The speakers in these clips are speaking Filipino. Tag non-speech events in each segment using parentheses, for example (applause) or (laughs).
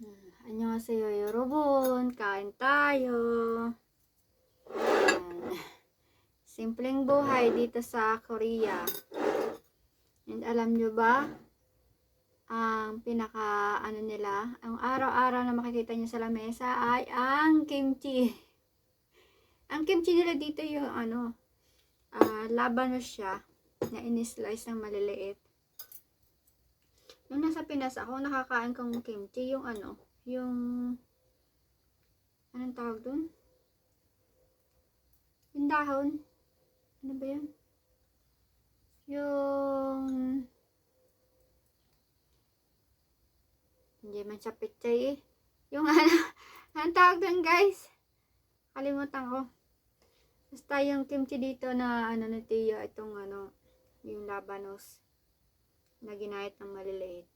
Ah, Anyo nga sa'yo, Yorobon. Kain tayo. Simpleng buhay dito sa Korea. And alam nyo ba, ang pinaka ano nila, ang araw-araw na makikita nyo sa lamesa ay ang kimchi. (laughs) Ang kimchi nila dito yung ano, ah, uh, labano siya na in-slice ng maliliit. Nung nasa Pinas ako, nakakain kong kimchi, yung ano, yung, anong tawag dun? Yung dahon. Ano ba yun? Yung, hindi man siya pichay eh. Yung (laughs) ano, anong tawag dun guys? Kalimutan ko. Basta yung kimchi dito na ano na tiyo, itong ano, yung labanos na ginayat ng maliliit.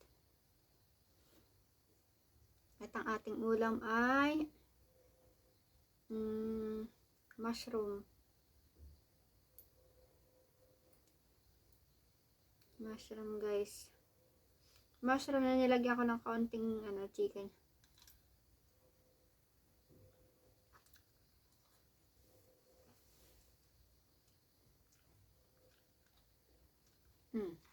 At ang ating ulam ay mm, mushroom. Mushroom guys. Mushroom na nilagyan ko ng kaunting ano, chicken. Mm,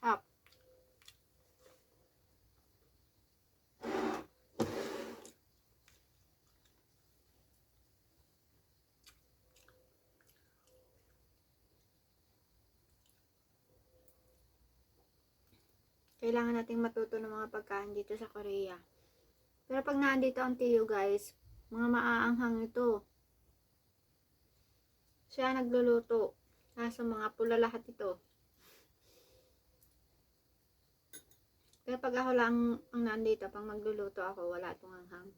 Kailangan nating matuto ng mga pagkain dito sa Korea. Pero pag nandito ang tiyo guys, mga maaanghang ito. Siya nagluluto. Kaso mga pula lahat ito. Pero pag ako lang ang nandito, pag magluluto ako, wala itong anghang.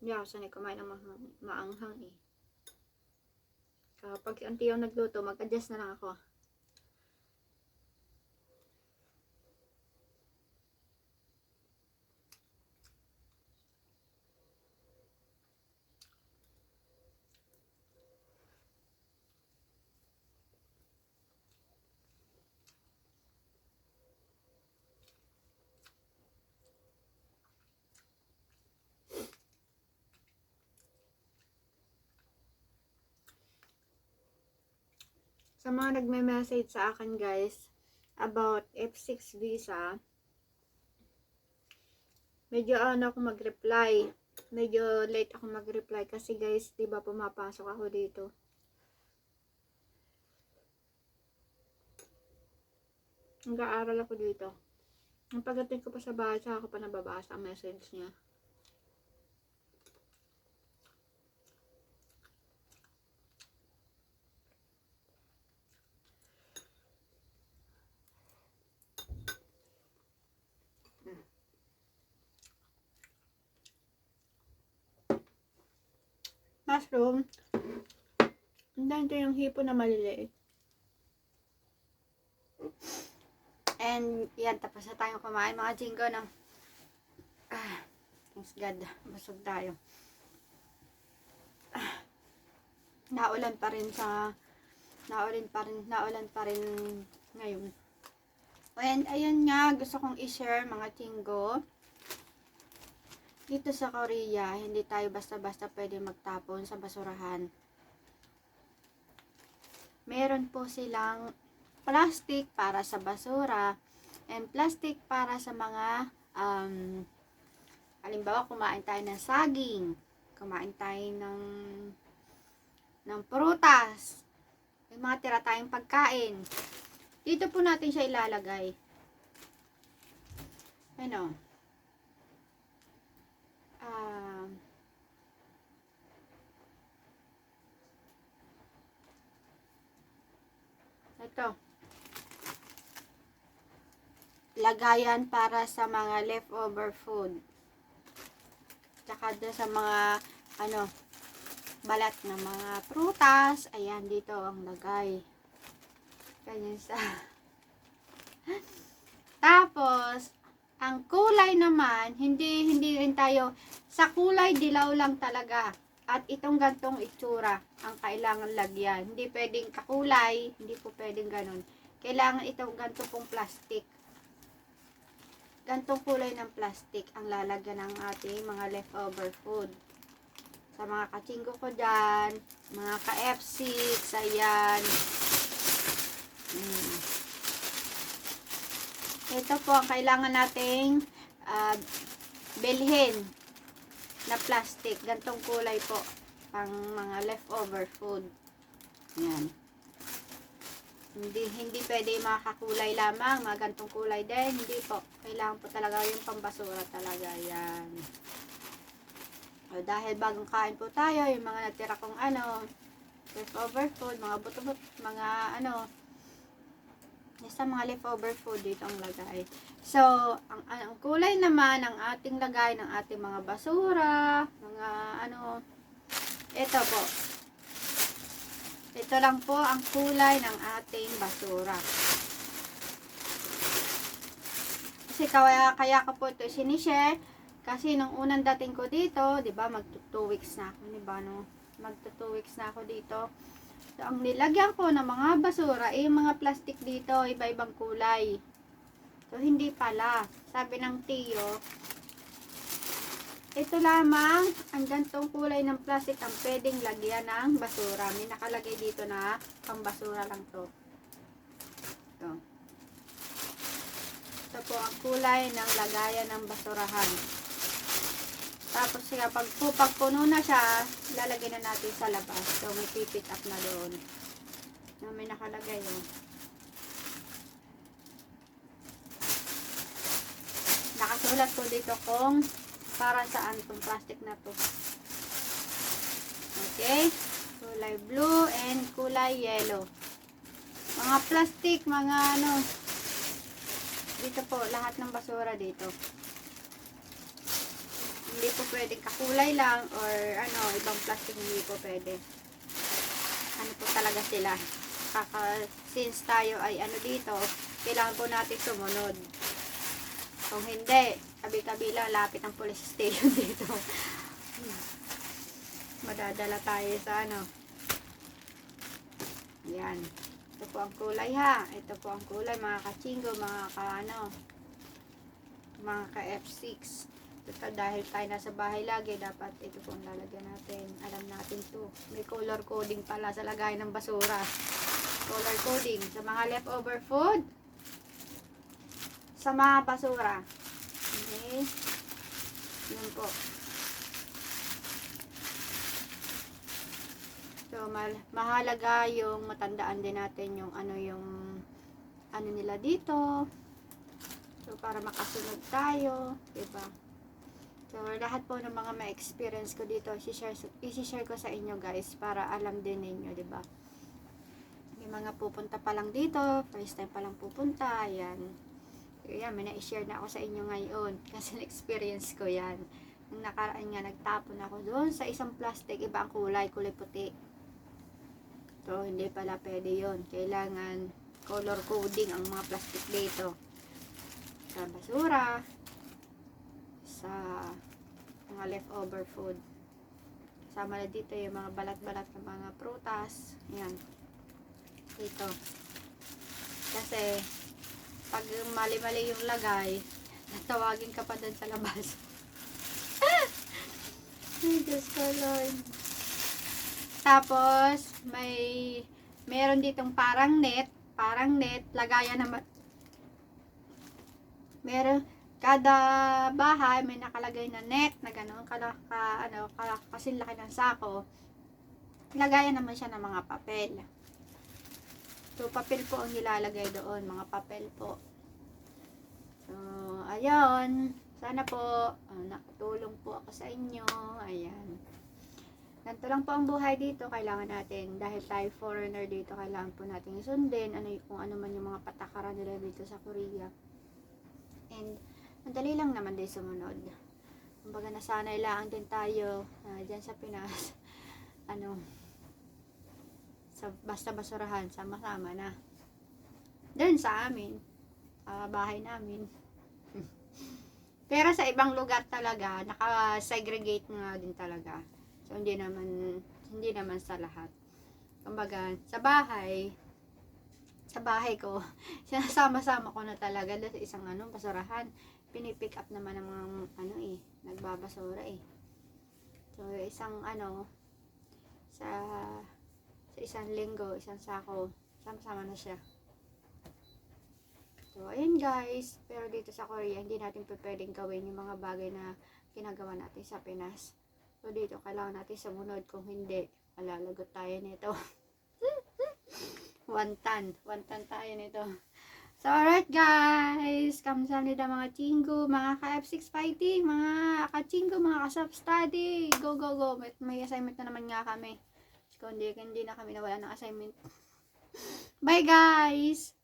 Hindi ako sanay kumain ng maanghang eh. Kapag ang tiyo nagluto, mag-adjust na lang ako. Sa mga nagme-message sa akin guys about F6 visa, medyo ano ako mag-reply. Medyo late ako mag-reply kasi guys, 'di ba pumapasok ako dito. Nag-aaral ako dito. Ang pagdating ko pa sa bahay, saka ako pa nababasa ang message niya. Mushroom. And then, ito yung hipo na maliliit. And, yan, tapos na tayong kumain mga jinggo ng ah, thanks God, busog tayo. Ah, naulan pa rin sa naulan pa rin, naulan pa rin ngayon. And, ayun nga, gusto kong i-share mga jinggo dito sa Korea, hindi tayo basta-basta pwede magtapon sa basurahan. Meron po silang plastic para sa basura and plastic para sa mga um, halimbawa kumain tayo ng saging, kumain tayo ng ng prutas, may mga tira tayong pagkain. Dito po natin siya ilalagay. Ano? Ah, ito. Lagayan para sa mga leftover food. Tsaka sa mga ano balat ng mga prutas. Ayan, dito ang lagay. Ganyan sa (laughs) Tapos, ang kulay naman, hindi hindi rin tayo sa kulay dilaw lang talaga. At itong gantong itsura ang kailangan lagyan. Hindi pwedeng kakulay, hindi po pwedeng ganun. Kailangan itong ganto pong plastic. gantong kulay ng plastic ang lalagyan ng ating mga leftover food. Sa mga kachinggo ko dyan, mga ka-F6, ayan. Mm. Ito po ang kailangan nating ah, bilhin na plastic. Gantong kulay po pang mga leftover food. Yan. Hindi hindi pwede yung mga kakulay lamang, mga gantong kulay din. Hindi po. Kailangan po talaga yung pambasura talaga. Yan. O, dahil bagong kain po tayo, yung mga natira kong ano, leftover food, mga buto-buto, mga ano, Basta mga leftover food dito ang lagay. So, ang, ang kulay naman ng ating lagay ng ating mga basura, mga ano, ito po. Ito lang po ang kulay ng ating basura. Kasi kaya, kaya ko po ito sinishare. Kasi nung unang dating ko dito, di ba, mag 2 weeks na ako, di ba, no? Mag 2 weeks na ako dito. So, ang nilagyan ko ng mga basura, eh, mga plastic dito, iba-ibang kulay. So, hindi pala. Sabi ng tiyo, ito lamang, ang gantong kulay ng plastic ang pwedeng lagyan ng basura. May nakalagay dito na pang basura lang to. Ito. Ito po ang kulay ng lagayan ng basurahan. Tapos siya, pag, po, na siya, lalagay na natin sa labas. So, may pipick up na doon. Na may nakalagay oh. yun. Nakasulat ko dito kung para saan itong plastic na to. Okay? Kulay blue and kulay yellow. Mga plastic, mga ano. Dito po, lahat ng basura dito pwedeng kakulay lang or ano, ibang plastic hindi po pwede. Ano po talaga sila. Kaka, since tayo ay ano dito, kailangan po natin sumunod. Kung hindi, tabi-tabi lang, lapit ang police station (laughs) dito. Madadala tayo sa ano. Yan. Ito po ang kulay ha. Ito po ang kulay, mga kachingo, mga ka ano, mga ka F6. Ito dahil tayo nasa bahay lagi, dapat ito po ang lalagyan natin. Alam natin to. May color coding pala sa lagay ng basura. Color coding. Sa mga leftover food. Sa mga basura. Okay. Yun po. So, mal mahalaga yung matandaan din natin yung ano yung ano nila dito. So, para makasunod tayo. Diba? So, lahat po ng mga ma-experience ko dito, isi-share, isi-share ko sa inyo guys para alam din ninyo, di ba? May mga pupunta pa lang dito, first time pa lang pupunta, ayan. Ayan, may na-share na ako sa inyo ngayon (laughs) kasi na-experience ko yan. Nung nakaraan nga, nagtapon ako doon sa isang plastic, iba ang kulay, kulay puti. So, hindi pala pwede yon Kailangan color coding ang mga plastic dito. Sa basura, sa mga leftover food. Sama na dito yung mga balat-balat ng mga prutas. Yan. Dito. Kasi, pag mali-mali yung lagay, (laughs) natawagin ka pa dun sa labas. (laughs) Ay, Diyos ko, Lord. Tapos, may meron ditong parang net, parang net, lagayan naman. Meron, kada bahay may nakalagay na net na gano'n, kala, ka, ano, kala, kasi laki ng sako. Lagayan naman siya ng mga papel. So, papel po ang nilalagay doon, mga papel po. So, ayun. Sana po, uh, nakatulong po ako sa inyo. Ayan. Ganito lang po ang buhay dito. Kailangan natin, dahil tayo foreigner dito, kailangan po natin sundin ano, kung ano man yung mga patakaran nila dito sa Korea. And, madali lang naman din sumunod. Kumbaga, nasanay lang din tayo uh, dyan sa Pinas. (laughs) ano, sa basta basurahan, sama-sama na. Doon sa amin, ah, bahay namin. (laughs) Pero sa ibang lugar talaga, naka-segregate nga din talaga. So, hindi naman, hindi naman sa lahat. Kumbaga, sa bahay, sa bahay ko, (laughs) sinasama-sama ko na talaga sa isang ano, basurahan. Pinipick up naman ng mga ano eh, nagbabasura eh. So, isang ano, sa sa isang linggo, isang sako, sama-sama na siya. So, ayun guys. Pero dito sa Korea, hindi natin pwedeng gawin yung mga bagay na ginagawa natin sa Pinas. So, dito kailangan natin sumunod. Kung hindi, malalagot tayo nito. (laughs) one tan. One tan tayo nito. So, alright guys. Kamsahamnida mga chingo, mga ka-F6 fighting, mga ka-chingo, mga ka-self-study. Go, go, go. May, may assignment na naman nga kami. Kung hindi, hindi na kami nawala ng assignment. Bye guys!